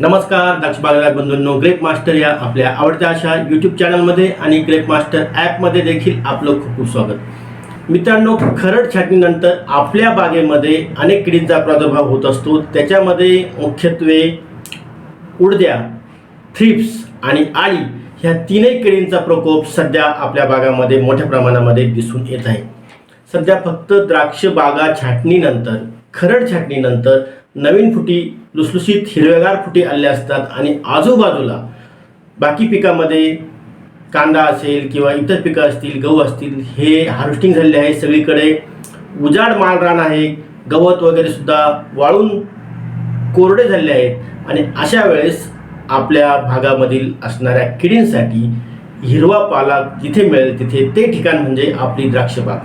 नमस्कार दक्ष बागायत बंधूंनो grep master या आपल्या आवडत्या अशा यूट्यूब चॅनलमध्ये आणि ग्रेप मास्टर ॲपमध्ये देखील आपलं खूप खूप स्वागत. मित्रांनो खरड छाटणीनंतर आपल्या बागेमध्ये अनेक किडींचा प्रादुर्भाव होत असतो. त्याच्यामध्ये मुख्यत्वे उडद्या थ्रिप्स आणि आळी ह्या तीनही किडींचा प्रकोप सध्या आपल्या बागामध्ये मोठ्या प्रमाणामध्ये दिसून येत आहे. सध्या फक्त द्राक्ष बागा छाटणीनंतर खरड छाटणीनंतर नवीन फुटी लुसलुसीत हिरव्यागार फुटी आलेल्या असतात आणि आजूबाजूला बाकी पिकामध्ये कांदा असेल किंवा इतर पिकं असतील गहू असतील हे हार्वेस्टिंग झालेले आहे. सगळीकडे उजाड माळरान आहे. गवत वगैरे सुद्धा वाळून कोरडे झालेले आहेत. आणि अशा वेळेस आपल्या भागामधील असणाऱ्या किडींसाठी हिरवा पाला जिथे मिळेल तिथे ते ठिकाण म्हणजे आपली द्राक्षबाग.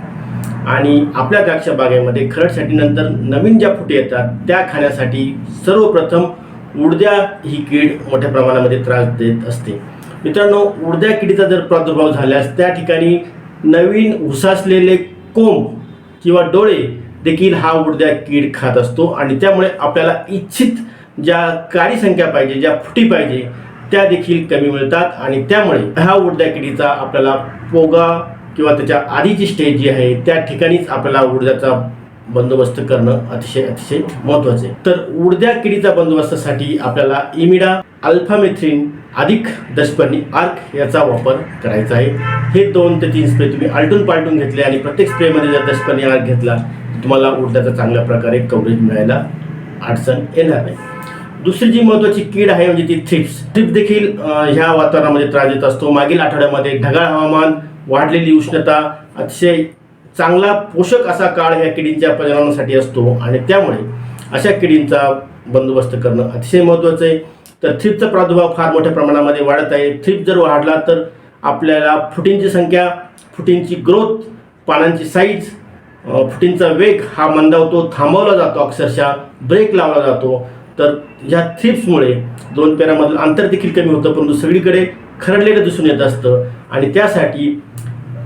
आणि आपल्या द्राक्ष बागेमध्ये खरडसाठीनंतर नवीन ज्या फुटे येतात त्या खाण्यासाठी सर्वप्रथम उडद्या ही कीड मोठ्या प्रमाणामध्ये त्रास देत असते. मित्रांनो उडद्या किडीचा जर प्रादुर्भाव झाल्यास त्या ठिकाणी नवीन उसासलेले कोंब किंवा डोळे देखील हा उडद्या कीड खात असतो आणि त्यामुळे आपल्याला इच्छित ज्या कारी संख्या पाहिजे ज्या फुटी पाहिजे त्या देखील कमी मिळतात आणि त्यामुळे ह्या उडद्या किडीचा आपल्याला पोगा किंवा त्याच्या आधीची स्टेज जी आहे त्या ठिकाणीच आपल्याला ऊर्जाचा बंदोबस्त करणं अतिशय अतिशय महत्त्वाचे आहे. तर उडद्या किडीचा बंदोबस्तासाठी आपल्याला इमिडा अल्फामेथ्रिन अधिक दशपर्णी आर्क याचा वापर करायचा आहे. हे दोन ते तीन स्प्रे तुम्ही आलटून पालटून घेतले आणि प्रत्येक स्प्रेमध्ये जर दशपर्णी आर्क घेतला तर तुम्हाला उडद्याचा चांगल्या प्रकारे कव्हरेज मिळायला अडचण येणार नाही. दुसरी जी महत्त्वाची कीड आहे म्हणजे ती थ्रिप्स थ्रिप देखील ह्या वातावरणामध्ये त्रास देत असतो. मागील आठवड्यामध्ये ढगाळ हवामान वाढलेली उष्णता अतिशय चांगला पोषक असा काळ ह्या किडींच्या प्रजननासाठी असतो आणि त्यामुळे अशा किडींचा बंदोबस्त करणं अतिशय महत्त्वाचं आहे. तर थ्रीपचा प्रादुर्भाव फार मोठ्या प्रमाणामध्ये वाढत आहे. थ्रीप जर वाढला तर आपल्याला फुटींची संख्या फुटींची ग्रोथ पानांची साईज फुटींचा वेग हा मंदावतो थांबवला जातो अक्षरशः ब्रेक लावला जातो. तर ह्या थ्रिप्समुळे दोन पेरामधलं अंतर देखील कमी होतं परंतु सगळीकडे खरडलेलं दिसून येत असतं आणि त्यासाठी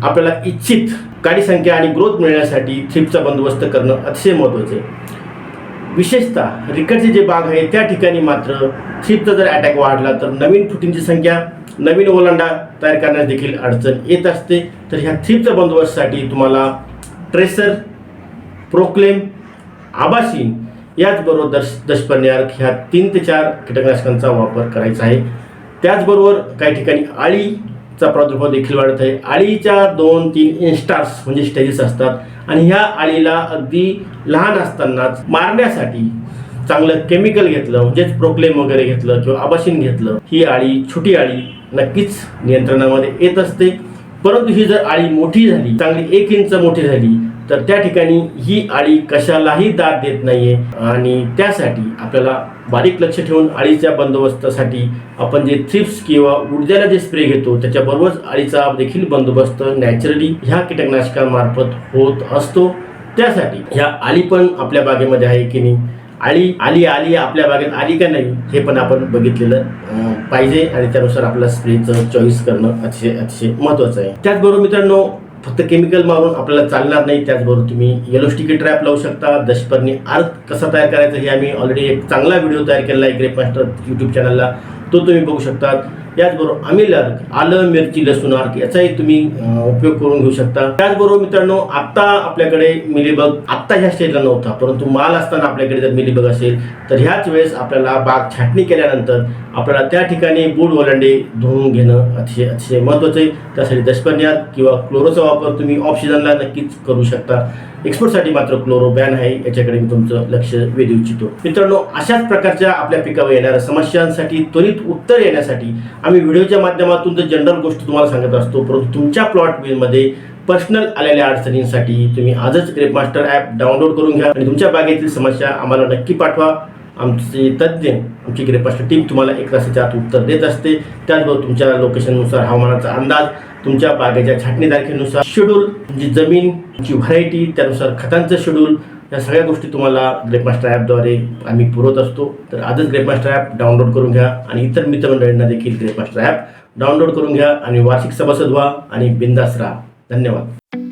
आपल्याला इच्छित गाडी संख्या आणि ग्रोथ मिळण्यासाठी थ्रिपचा बंदोबस्त करणं अतिशय महत्त्वाचं आहे. विशेषतः रिकडचे जे बाग आहे त्या ठिकाणी मात्र थ्रिपचा जर अटॅक वाढला तर नवीन फुटींची संख्या नवीन ओलांडा तयार करण्यास देखील अडचण येत असते. तर ह्या थ्रिपच्या बंदोबस्तसाठी तुम्हाला ट्रेसर प्रोक्लेम आबासीन याचबरोबर दश दशपर्ण्यार्क ह्या तीन ते चार कीटकनाशकांचा वापर करायचा आहे. त्याचबरोबर काही ठिकाणी चा प्रादुर्भाव देखील वाढत आहे. आळीच्या दोन तीन इन्स्टार्स म्हणजे स्टेजेस असतात. आणि ह्या आळीला अगदी लहान असतानाच मारण्यासाठी चांगलं केमिकल घेतलं म्हणजेच प्रोक्लेम वगैरे घेतलं किंवा आबासीन घेतलं ही आळी छोटी आळी नक्कीच नियंत्रणामध्ये येत असते. परंतु ही जर आळी मोठी झाली चांगली एक इंच मोठी झाली तर त्या ठिकाणी ही आळी कशालाही दाद देत नाहीये. आणि त्यासाठी आपल्याला बारीक लक्ष ठेवून आळीच्या बंदोबस्तासाठी आपण जे थ्रिप्स किंवा उडद्याला जे स्प्रे घेतो त्याच्याबरोबरच आळीचा देखील बंदोबस्त नॅचरली ह्या कीटकनाशकामार्फत होत असतो. त्यासाठी ह्या आळी पण आपल्या बागेमध्ये आहे की नाही? आळी आली आली आपल्या बागेत आली का नाही हे पण आपण बघितलेलं पाहिजे. आणि त्यानुसार आपला स्प्रेचं चॉईस करणं अतिशय अतिशय महत्त्वाचं आहे. त्याचबरोबर मित्रांनो फक्त केमिकल मारून आपल्याला चालणार नाही त्याचबरोबर तुम्ही येलो स्टिकी ट्रॅप लावू शकता. दशपर्णी अर्थ कसा तयार करायचा हे आम्ही ऑलरेडी एक चांगला व्हिडिओ तयार केलेला आहे ग्रेप मास्टर यूट्यूब चॅनलला तो तुम्ही बघू शकता त्याचबरोबर आम्ही आलं मिरची लसूण अर्क याचाही तुम्ही उपयोग करून घेऊ शकता. त्याचबरोबर मित्रांनो आत्ता आपल्याकडे मिलीबग आत्ता ह्या स्टेजला नव्हता परंतु माल असताना आपल्याकडे जर मिलीबग असेल तर ह्याच वेळेस आपल्याला बाग छाटणी केल्यानंतर आपल्याला त्या ठिकाणी बूड ओलांडे धुवून घेणं अतिशय अतिशय महत्त्वाचं आहे. त्यासाठी दशपन्यात किंवा क्लोरोचा वापर तुम्ही ऑफ सीझनला नक्कीच करू शकता. एक्सपोर्टसाठी मात्र क्लोरो बॅन आहे. याच्याकडे मी तुमचं लक्ष वेधू इच्छितो मित्रांनो अशाच प्रकारच्या आपल्या पिकावर येणाऱ्या समस्यांसाठी त्वरित उत्तर येण्यासाठी आम्ही व्हिडिओच्या माध्यमातून तर जनरल गोष्ट तुम्हाला सांगत असतो परंतु तुमच्या प्लॉटमध्ये पर्सनल आलेल्या अडचणींसाठी तुम्ही आजच ग्रेप मास्टर ॲप डाउनलोड करून घ्या आणि तुमच्या बागेतील समस्या आम्हाला नक्की पाठवा. आमचे तज्ज्ञ आमची ग्रेप मास्टर टीम तुम्हाला एक तासाच्या आत उत्तर देत असते. त्याचबरोबर तुमच्या लोकेशननुसार हवामानाचा अंदाज तुमच्या बागेच्या छाटणी तारखेनुसार शेड्यूल जी जमीनची व्हरायटी त्यानुसार खतांचं शेड्यूल या सगळ्या गोष्टी तुम्हाला ग्रेपमास्टर ॲपद्वारे आम्ही पुरवत असतो. तर आजच ग्रेपमास्टर ॲप डाउनलोड करून घ्या आणि इतर मित्रमंडळींना देखील ग्रेपमास्टर ॲप डाउनलोड करून घ्या आणि वार्षिक सभासद व्हा आणि बिंदास राहा. धन्यवाद.